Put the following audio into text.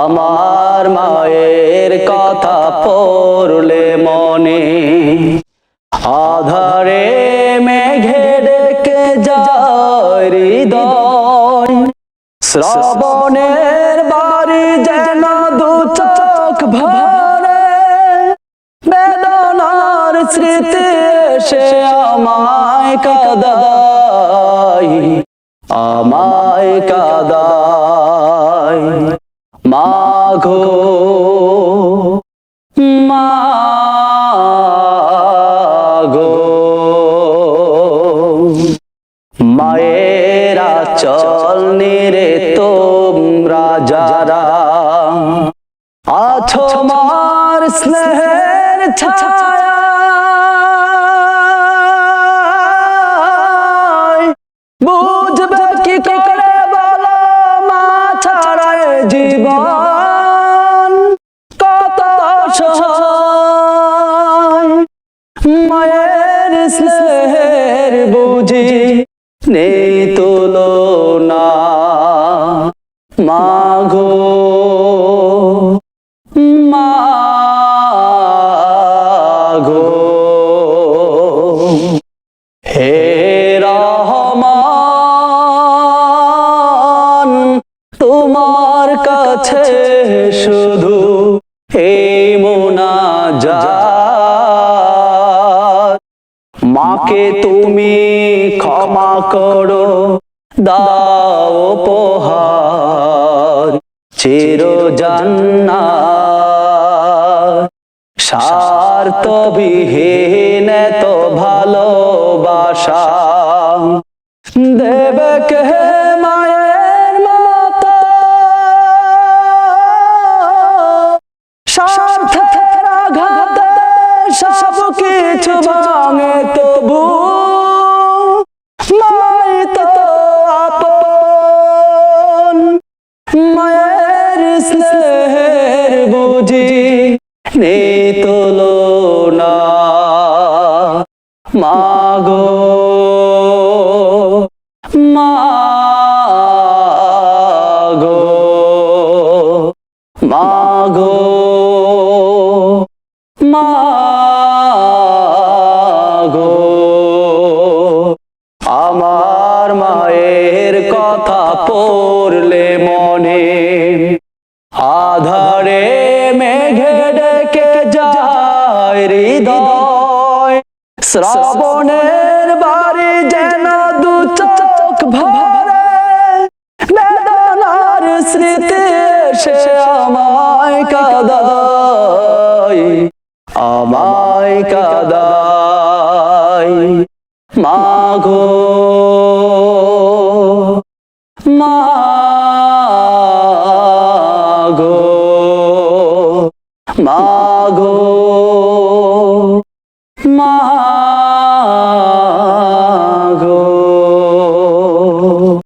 আমার মায়ের কথা পড়লে মনে আধারে মেঘে ডেকে যায় হৃদয়। শ্রাবণের বাড়ি যেন দু চোখ ভরে, বেদনার স্মৃতি সে আমায় কাদাই আমায় কাদাই মাঘো মাগো মায়েরা চল নিরে তোমরা যারা আছো মার স্নেহের ছায়া মায়ের স্নেহের বুঝি নেই তুলনা। মাগো মাগো। হে রহমান তোমার কাছে শুধু এই মাকে তুমি ক্ষমা করো, দাও উপহার, চির জান্নাত। স্বার্থবিহীন তো ভালোবাসা, দেবে কে মায়ের মতো স্বার্থের আঘাতে সব কিছু ভাঙে তবু মায়ের স্নেহের বুঝি নেই তুলনা মাগো মাগো মাগো মাগো। কথা পড়লে মনে আধারে মেঘে ডেকে যায় হৃদয়। শ্রাবণের বাড়ি যেন দু চোখ ভরে, বেদনার স্মৃতি সে আমায় কাদাই আমায় কাদাই মাগো মাগো মাগো মা